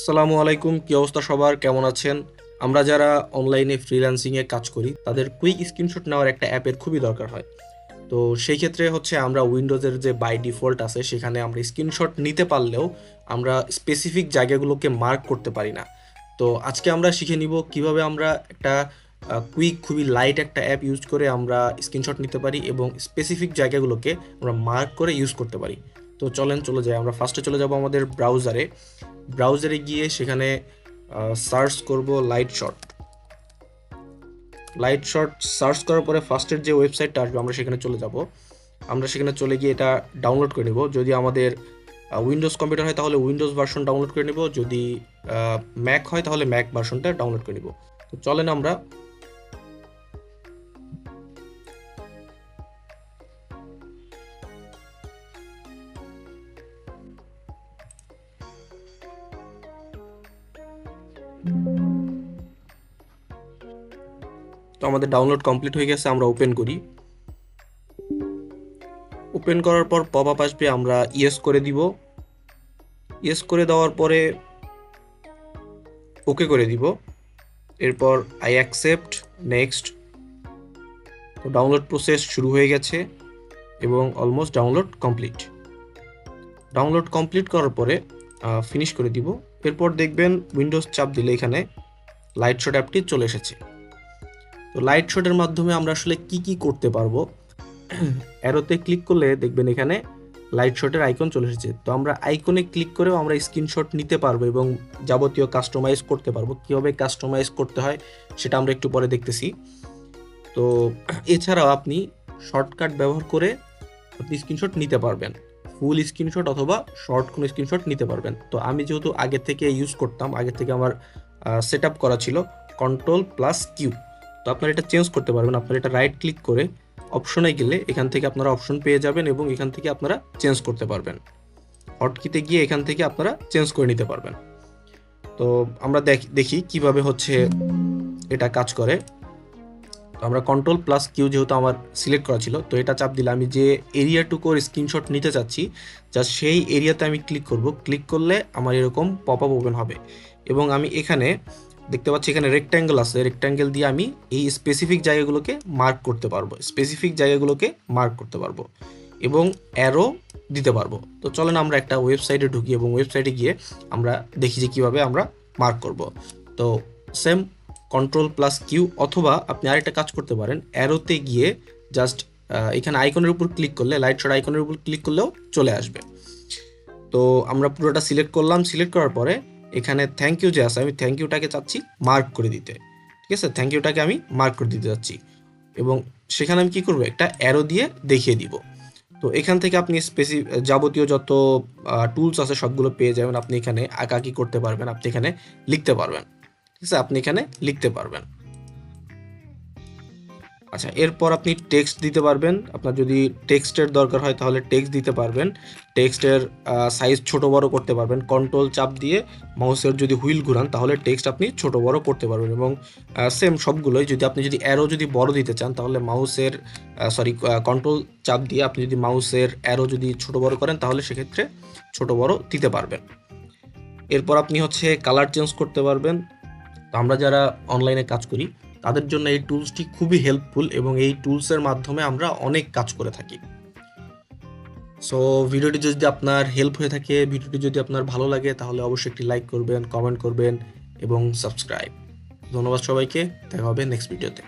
আসসালামু আলাইকুম, কি অবস্থা সবার? কেমন আছেন? আমরা যারা অনলাইনে ফ্রিল্যান্সিং এ কাজ করি, তাদের কুইক স্ক্রিনশট নেওয়ার একটা অ্যাপের খুবই দরকার হয়। তো সেই ক্ষেত্রে হচ্ছে আমরা উইন্ডোজের যে বাই ডিফল্ট আছে, সেখানে আমরা স্ক্রিনশট নিতে পারলেও আমরা স্পেসিফিক জায়গাগুলোকে মার্ক করতে পারি না। তো আজকে আমরা শিখে নিব কীভাবে আমরা একটা কুইক খুবই লাইট একটা অ্যাপ ইউজ করে আমরা স্ক্রিনশট নিতে পারি এবং স্পেসিফিক জায়গাগুলোকে আমরা মার্ক করে ইউজ করতে পারি। তো চলেন, চলে যাই। আমরা ফার্স্টে চলে যাব আমাদের ব্রাউজারে ব্রাউজারে গিয়ে সেখানে সার্চ করব light shot. Light shot search করার পরে ফার্স্টের যে ওয়েবসাইটটা আসবে, আমরা সেখানে চলে যাব। আমরা সেখানে চলে গিয়ে এটা ডাউনলোড করে নেব। যদি আমাদের উইন্ডোজ কম্পিউটার হয়, তাহলে উইন্ডোজ ভার্সন ডাউনলোড করে নেব। যদি ম্যাক হয়, তাহলে ম্যাক ভার্সনটা ডাউনলোড করে নেব। তো চলেন আমরা তো আমাদের ডাউনলোড কমপ্লিট হয়ে গেছে, আমরা ওপেন করি। ওপেন করার পর পপ আপ আসবে, আমরা ইয়েস করে দিব। ইয়েস করে দেওয়ার পরে ওকে করে দিব। এরপর আই অ্যাকসেপ্ট নেক্সট তো ডাউনলোড প্রসেস শুরু হয়ে গেছে এবং almost download complete download complete করার পরে ফিনিশ করে দিব। এরপর দেখবেন উইন্ডোজ চাপ দিলে এখানে লাইট শট অ্যাপটি চলে এসেছে। তো লাইট শটের মাধ্যমে আমরা আসলে কি কি করতে পারব? অ্যারোতে ক্লিক করলে দেখবেন এখানে লাইট শটের আইকন চলে এসেছে। তো আমরা আইকনে ক্লিক করেও আমরা স্ক্রিনশট নিতে পারব এবং যাবতীয় কাস্টমাইজ করতে পারব। কীভাবে কাস্টমাইজ করতে হয় সেটা আমরা একটু পরে দেখতেছি। তো এছাড়াও আপনি শর্টকাট ব্যবহার করে আপনি স্ক্রিনশট নিতে পারবেন। ফুল স্ক্রিনশট অথবা শর্ট কোনো স্ক্রিনশট নিতে পারবেন। তো আমি যেহেতু আগে থেকে ইউজ করতাম, আগে থেকে আমার সেট করা ছিল কন্ট্রোল প্লাস কিউ তো আপনারা এটা চেঞ্জ করতে পারবেন। আপনারা এটা রাইট ক্লিক করে অপশনে গেলে এখান থেকে আপনারা অপশন পেয়ে যাবেন এবং এখান থেকে আপনারা চেঞ্জ করতে পারবেন। হটকিতে গিয়ে এখান থেকে আপনারা চেঞ্জ করে নিতে পারবেন। তো আমরা দেখি কীভাবে হচ্ছে এটা কাজ করে। তো আমরা কন্ট্রোল প্লাস কিউ যেহেতু আমার সিলেক্ট করা ছিল, তো এটা চাপ দিলে আমি যে এরিয়া এরিয়াটুকুর স্ক্রিনশট নিতে চাচ্ছি যা সেই এরিয়াতে আমি ক্লিক করব। ক্লিক করলে আমার এরকম পপ আপ ওপেন হবে। এবং আমি এখানে দেখতে পাচ্ছি এখানে রেক্ট্যাঙ্গেল আছে। রেক্ট্যাঙ্গেল দিয়ে আমি এই স্পেসিফিক জায়গাগুলোকে মার্ক করতে পারব। স্পেসিফিক জায়গাগুলোকে মার্ক করতে পারব এবং অ্যারো দিতে পারব। তো চলেন আমরা একটা ওয়েবসাইটে ঢুকি এবং ওয়েবসাইটে গিয়ে আমরা দেখি যে কীভাবে আমরা মার্ক করব। তো সেম কন্ট্রোল প্লাস কিউ অথবা আপনি আরেকটা কাজ করতে পারেন। অ্যারোতে গিয়ে জাস্ট এখানে আইকনের উপর ক্লিক করলে লাইট শট আইকনের উপর ক্লিক করলেও চলে আসবে। তো আমরা পুরোটা সিলেক্ট করলাম। সিলেক্ট করার পরে এখানে থ্যাংক ইউ যে আছে, আমি থ্যাংক ইউটাকে চাচ্ছি মার্ক করে দিতে। ঠিক আছে? থ্যাংক ইউটাকে আমি মার্ক করে দিতে চাচ্ছি। এবং সেখানে আমি কী করব? একটা অ্যারো দিয়ে দেখিয়ে দিব। তো এখান থেকে আপনি স্পেসি যাবতীয় যত টুলস আছে সবগুলো পেয়ে যাবেন। আপনি এখানে আঁকাকি করতে পারবেন। আপনি এখানে লিখতে পারবেন। ঠিক আছে? আপনি এখানে লিখতে পারবেন। আচ্ছা এরপর আপনি টেক্সট দিতে পারবেন। আপনার যদি টেক্সটের দরকার হয় তাহলে টেক্সট দিতে পারবেন। টেক্সটের সাইজ ছোট বড় করতে পারবেন। কন্ট্রোল চাপ দিয়ে মাউসের যদি হুইল ঘুরান তাহলে টেক্সট আপনি ছোট বড় করতে পারবেন এবং সেম সবগুলোই যদি আপনি যদি অ্যারো যদি বড় দিতে চান তাহলে মাউসের সরি কন্ট্রোল চাপ দিয়ে আপনি যদি মাউসের অ্যারো যদি ছোট বড় করেন তাহলে সেক্ষেত্রে ছোট বড় দিতে পারবেন। এরপর আপনি হচ্ছে কালার চেঞ্জ করতে পারবেন। তো আমরা যারা অনলাইনে কাজ করি তাদের জন্য এই টুলসটি খুবই হেল্পফুল এবং এই টুলসের মাধ্যমে আমরা অনেক কাজ করে থাকি। সো ভিডিওটি যদি আপনার হেল্প হয়ে থাকে ভিডিওটি যদি আপনার ভালো লাগে, তাহলে অবশ্যই একটি লাইক করবেন কমেন্ট করবেন এবং সাবস্ক্রাইব ধন্যবাদ সবাইকে, দেখা হবে নেক্সট ভিডিওতে